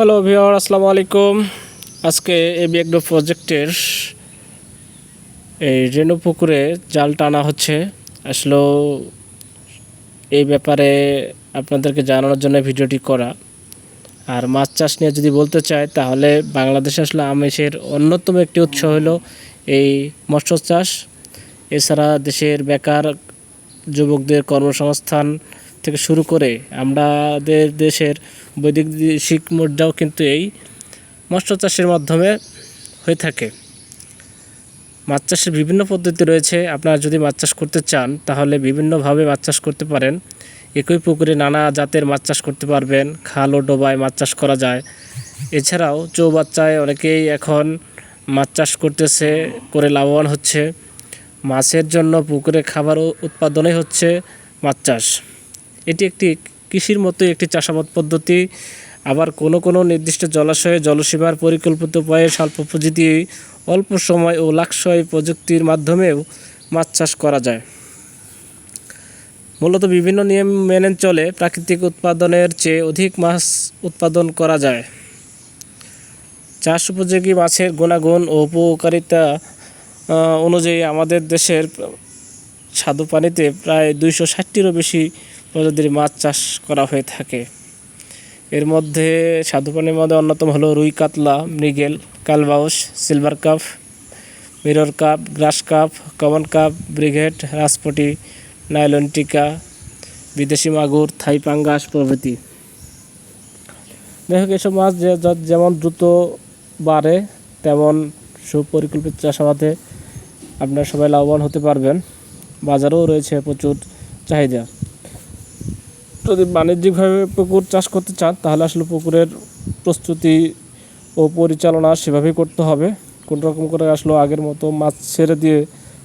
Hello viewer আসসালামু আলাইকুম। আজকে এবি এগ্রো প্রজেক্টের এই রেণু পুকুরে জাল টানা হচ্ছে। আসলে এই ব্যাপারে আপনাদেরকে জানানোর জন্য ভিডিওটি করা। আর মাছ চাষ নিয়ে যদি বলতে চাই, তাহলে বাংলাদেশে আসলে আমেষের অন্যতম একটি উৎস হলো এই মৎস্য চাষ। এছাড়া দেশের বেকার যুবকদের কর্মসংস্থান থেকে শুরু করে আমাদের দেশের বৈদিক বৈদেশিক মুদ্রাও কিন্তু এই মৎস্য চাষের মাধ্যমে হয়ে থাকে। মাছ চাষের বিভিন্ন পদ্ধতি রয়েছে। আপনারা যদি মাছ চাষ করতে চান, তাহলে বিভিন্নভাবে মাছ চাষ করতে পারেন। একই পুকুরে নানা জাতের মাছ চাষ করতে পারবেন। খাল ও ডোবায় মাছ চাষ করা যায়। এছাড়াও চৌবাচ্চায় অনেকেই এখন মাছ চাষ করতেছে, করে লাভবান হচ্ছে। মাছের জন্য পুকুরে খাবার উৎপাদনই হচ্ছে মাছ চাষ। এটি একটি কৃষির মতোই একটি চাষাবাদ পদ্ধতি। আবার কোনো কোনো নির্দিষ্ট জলাশয়ে জলসীমার পরিকল্পিত উপায়ে স্বল্প পুঁজিতে অল্প সময় ও লাক্সয় প্রযুক্তির মাধ্যমেও মাছ চাষ করা যায়। মূলত বিভিন্ন নিয়ম মেনে চলে প্রাকৃতিক উৎপাদনের চেয়ে অধিক মাছ উৎপাদন করা যায়। চাষ উপযোগী মাছের গুণাগুণ ও উপকারিতা অনুযায়ী আমাদের দেশের স্বাদু পানিতে প্রায় দুইশো ষাটটিরও বেশি প্রজাতির মাছ চাষ করা হয়ে থাকে। এর মধ্যে স্বাদু পানির মধ্যে অন্যতম হলো রুই কাতলা, মৃগেল, কালবাউস, silver carp, mirror carp, grass carp, common carp, brigade, রাজপটি, nylon টিকা, বিদেশি মাগুর, থাই পাঙ্গাস প্রভৃতি। হোক, এসব মাছ যে- যেমন দ্রুত বাড়ে, তেমন সুপরিকল্পিত চাষাবাদে আপনারা সবাই লাভবান হতে পারবেন। বাজারেও রয়েছে প্রচুর চাহিদা। যদি বাণিজ্যিকভাবে পুকুর চাষ করতে চান, তাহলে আসলে পুকুরের প্রস্তুতি ও পরিচালনা সেভাবেই করতে হবে। কোন রকম করে আসলে আগের মতো মাছ ছেড়ে দিয়ে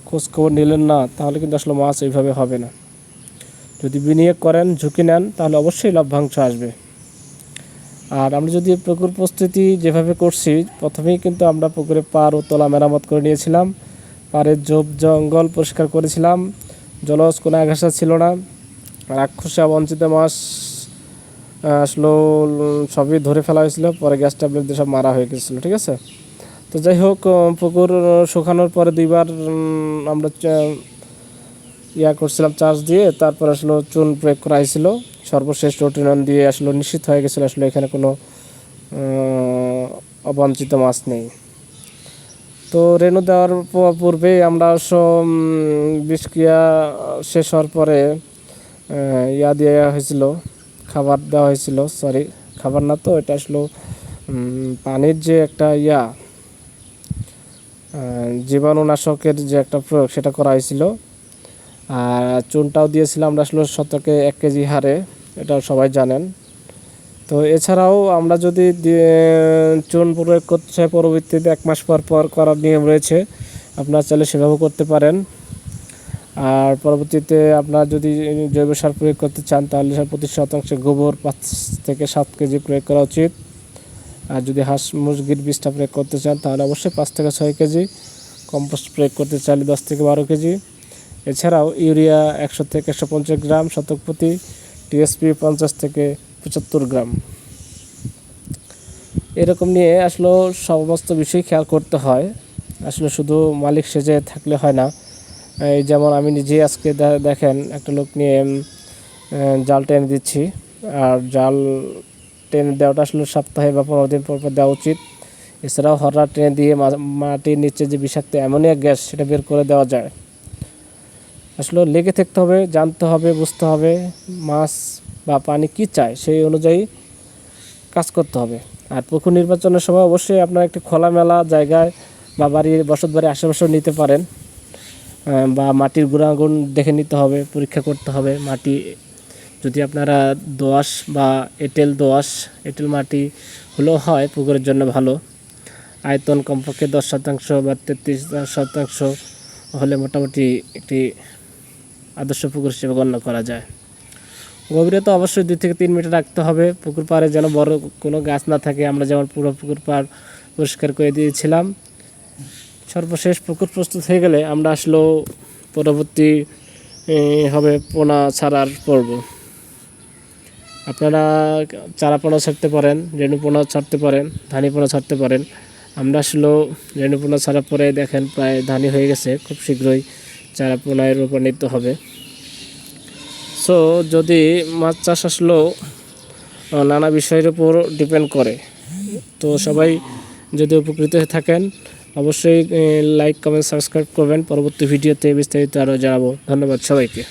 খোঁজ খবর নিলেন না, তাহলে কিন্তু আসলে মাছ এইভাবে হবে না। যদি বিনিয়োগ করেন, ঝুঁকি নেন, তাহলে অবশ্যই লভ্যাংশ আসবে। আর আমরা যদি পুকুর প্রস্তুতি যেভাবে করছি, প্রথমেই কিন্তু আমরা পুকুরে পার ও তলা মেরামত করে নিয়েছিলাম। পাড়ের ঝোপ জঙ্গল পরিষ্কার করেছিলাম। জলজ কোনো আঘাসা ছিল না। রাক্ষসা, বঞ্চিত মাছ আসলো, সবই ধরে ফেলা হয়েছিল, পরে গ্যাস ট্যাবলেট দিয়ে সব মারা হয়ে গেছিল, ঠিক আছে? তো যাই হোক পুকুর শুকানোর পরে দুইবার আমরা ইয়া করছিলাম চার্জ দিয়ে, তারপর আসলে চুন প্রয়োগ করা হয়েছিল সর্বশেষ রোটিনন দিয়ে আসলে, নিশ্চিত হয়ে গেছিল আসলে এখানে কোনো অবাঞ্ছিত মাছ নেই। তো রেণু দেওয়ার পূর্বেই আমরা বিষক্রিয়া শেষ হওয়ার পরে ইয়া দেওয়া হয়েছিল, খাবার দেওয়া হয়েছিল সরি খাবার না তো, এটা আসলো পানির যে একটা ইয়া জীবাণুনাশকের যে একটা প্রয়োগ, সেটা করা হয়েছিল। আর চুনটাও দিয়েছিলাম, আমরা আসলে শতকে এক কেজি হারে এটা সবাই জানেন। তো এছাড়াও আমরা যদি চুন প্রয়োগ করতে চাই, পরবর্তীতে এক মাস পর পর করার নিয়ম রয়েছে, আপনারা চাইলে সেভাবেও করতে পারেন। আর পরবর্তীতে আপনার যদি জৈব সার প্রয়োগ করতে চান, তাহলে প্রতি শতাংশে গোবর পাঁচ থেকে সাত কেজি প্রয়োগ করা উচিত। আর যদি হাঁস মুরগির বীজটা প্রয়োগ করতে চান, তাহলে অবশ্যই পাঁচ থেকে ছয় কেজি। কম্পোস্ট প্রয়োগ করতে চাইলে দশ থেকে বারো কেজি। এছাড়াও ইউরিয়া একশো থেকে একশো পঞ্চাশ গ্রাম, শতক প্রতি টিএসপি পঞ্চাশ থেকে পঁচাত্তর গ্রাম। এরকম নিয়ে আসলে সমস্ত বিষয় খেয়াল করতে হয়। আসলে শুধু মালিক সেজে থাকলে হয় না। যেমন আমি নিজেই আজকে দেখেন, একটা লোক নিয়ে জাল টেনে দিচ্ছি। আর জাল টেনে দেওয়াটা আসলে সপ্তাহে বা পনেরো দিন পর পর দেওয়া উচিত। এছাড়াও হররা টেনে দিয়ে মাটির নিচে যে বিষাক্ত অ্যামোনিয়া গ্যাস, সেটা বের করে দেওয়া যায়। আসলে লেগে থাকতে হবে, জানতে হবে, বুঝতে হবে, মাছ বা পানি কি চায়, সেই অনুযায়ী কাজ করতে হবে। আর পুকুর নির্বাচনের সময় অবশ্যই আপনার একটি খোলামেলা জায়গায় বা বাড়ির বসত বাড়ির আশেপাশেও নিতে পারেন। বা মাটির গুণাগুণ দেখে নিতে হবে, পরীক্ষা করতে হবে। মাটি, যদি আপনারা দোআঁশ বা এঁটেল দোআঁশ, এঁটেল মাটি হলেও হয় পুকুরের জন্য ভালো। আয়তন কমপক্ষে দশ শতাংশ বা তেত্রিশ শতাংশ হলে মোটামুটি একটি আদর্শ পুকুর হিসেবে গণ্য করা যায়। গভীরতা অবশ্যই দুই থেকে তিন মিটার রাখতে হবে। পুকুর পাড়ে যেন বড় কোনো গাছ না থাকে, আমরা যেমন পুরো পুকুর পাড় পরিষ্কার করে দিয়েছিলাম সর্বশেষ পুকুর প্রস্তুত হয়ে গেলে আমরা আসলেও পরবর্তী হবে পোনা ছাড়ার পর্ব। আপনারা চারা পোনা ছাড়তে পারেন, রেণু পোনা ছাড়তে পারেন, ধানি পোনা ছাড়তে পারেন। আমরা আসলেও রেণু পোনা ছাড়ার পরে দেখেন প্রায় ধানি হয়ে গেছে, খুব শীঘ্রই চারা পোনায় রূপান্বিত হবে। সো যদি মাছ চাষ আসলেও নানা বিষয়ের উপর ডিপেন্ড করে, তো সবাই যদি উপকৃত হয়ে থাকেন অবশ্যই লাইক কমেন্ট সাবস্ক্রাইব করবেন। পরবর্তী ভিডিওতে বিস্তারিত আরও জানাব। ধন্যবাদ সবাইকে।